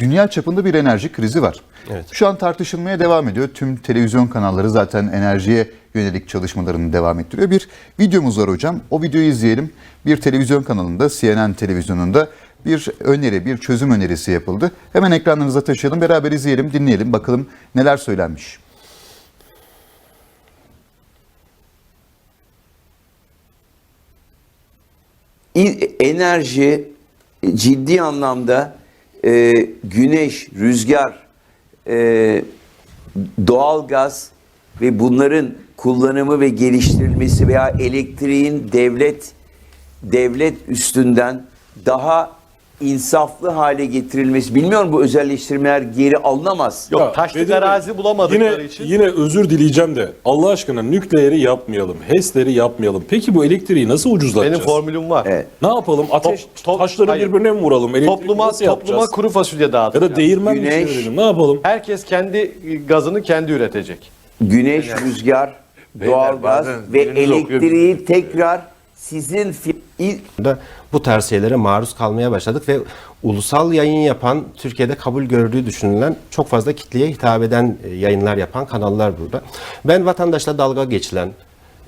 dünya çapında bir enerji krizi var. Evet. Şu an tartışılmaya devam ediyor. Tüm televizyon kanalları zaten enerjiye yönelik çalışmalarını devam ettiriyor. Bir videomuz var hocam. O videoyu izleyelim. Bir televizyon kanalında, CNN televizyonunda bir öneri, bir çözüm önerisi yapıldı. Hemen ekranlarınıza taşıyalım, beraber izleyelim, dinleyelim. Bakalım neler söylenmiş. Enerji ciddi anlamda e, güneş, rüzgar, e, doğalgaz ve bunların kullanımı ve geliştirilmesi veya elektriğin devlet devlet üstünden daha insaflı hale getirilmesi. Bilmiyorum bu özelleştirmeler geri alınamaz. Yok Ya, Bedir Bey, arazi bulamadıkları yine, için. Yine özür dileyeceğim de Allah aşkına nükleeri yapmayalım, HES'leri yapmayalım. Peki bu elektriği nasıl ucuzlatacağız? Benim formülüm var. Evet. Ne yapalım? Ateş Top- top- taşları hayır. birbirine mi vuralım? Elektriği Topluma nasıl topluma yapacağız? kuru fasulye Ya dağıtacağız. da değirmen mi Güneş- çevirelim? Ne yapalım? Herkes kendi gazını kendi üretecek. Güneş, rüzgar, doğalgaz bazen ve biriniz okuyor, elektriği tekrar sizin fi- da bu tarz şeylere maruz kalmaya başladık ve ulusal yayın yapan, Türkiye'de kabul gördüğü düşünülen çok fazla kitleye hitap eden e, yayınlar yapan kanallar burada. Ben vatandaşla dalga geçilen,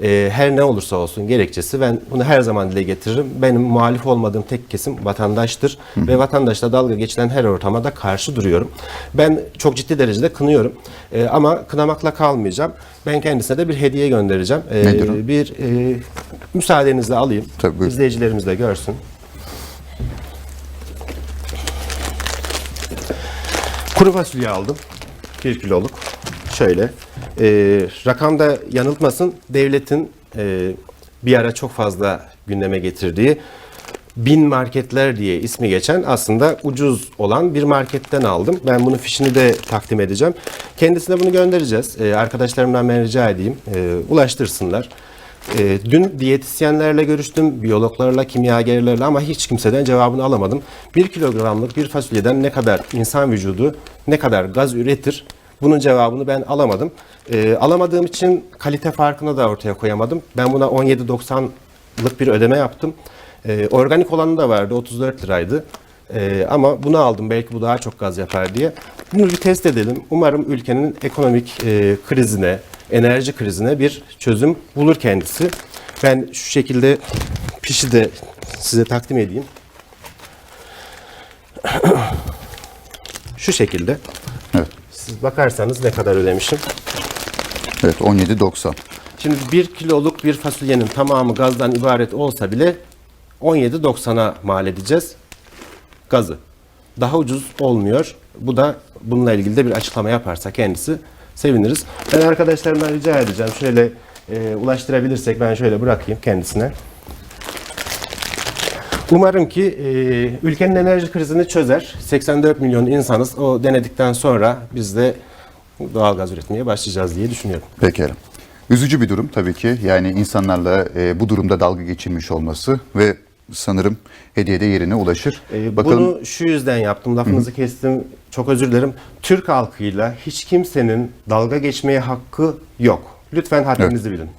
e, her ne olursa olsun gerekçesi ben bunu her zaman dile getiririm. Benim muhalif olmadığım tek kesim vatandaştır ve vatandaşla dalga geçilen her ortama da karşı duruyorum. Ben çok ciddi derecede kınıyorum E, ama kınamakla kalmayacağım. Ben kendisine de bir hediye göndereceğim. E, Nedir o? Bir e, müsaadenizle alayım. Tabii, buyurun. İzleyicilerimiz de görsün. Kuru fasulye aldım. 1 kiloluk. Şöyle. Ee, rakamda yanıltmasın. Devletin e, bir ara çok fazla gündeme getirdiği bin marketler diye ismi geçen aslında ucuz olan bir marketten aldım. Ben bunun fişini de takdim edeceğim. Kendisine bunu göndereceğiz. Ee, arkadaşlarımdan ben rica edeyim. e, ulaştırsınlar. Ee, dün diyetisyenlerle görüştüm, biyologlarla, kimyagerlerle ama hiç kimseden cevabını alamadım. 1 kilogramlık bir fasulyeden ne kadar insan vücudu, ne kadar gaz üretir? Bunun cevabını ben alamadım. Ee, alamadığım için kalite farkını da ortaya koyamadım. Ben buna 17.90'lık bir ödeme yaptım. Ee, organik olanı da vardı, 34 liraydı. Ee, ama bunu aldım belki bu daha çok gaz yapar diye. Bunu bir test edelim. Umarım ülkenin ekonomik e, krizine, enerji krizine bir çözüm bulur kendisi. Ben şu şekilde pişi de size takdim edeyim. şu şekilde. Evet. Siz bakarsanız ne kadar ödemişim. Evet 17.90. Şimdi 1 kiloluk bir fasulyenin tamamı gazdan ibaret olsa bile 17.90'a mal edeceğiz gazı. Daha ucuz olmuyor. Bu da bununla ilgili de bir açıklama yaparsa kendisi seviniriz. Ben arkadaşlarımdan rica edeceğim. Şöyle e, ulaştırabilirsek ben şöyle bırakayım kendisine. Umarım ki e, ülkenin enerji krizini çözer. 84 milyon insanız. O denedikten sonra biz de doğalgaz üretmeye başlayacağız diye düşünüyorum. Pekala. Üzücü bir durum tabii ki. Yani insanlarla e, bu durumda dalga geçilmiş olması ve sanırım hediye de yerine ulaşır. Ee, Bakalım Bunu şu yüzden yaptım. Lafınızı kestim. Çok özür dilerim. Türk halkıyla hiç kimsenin dalga geçmeye hakkı yok. Lütfen haddinizi bilin.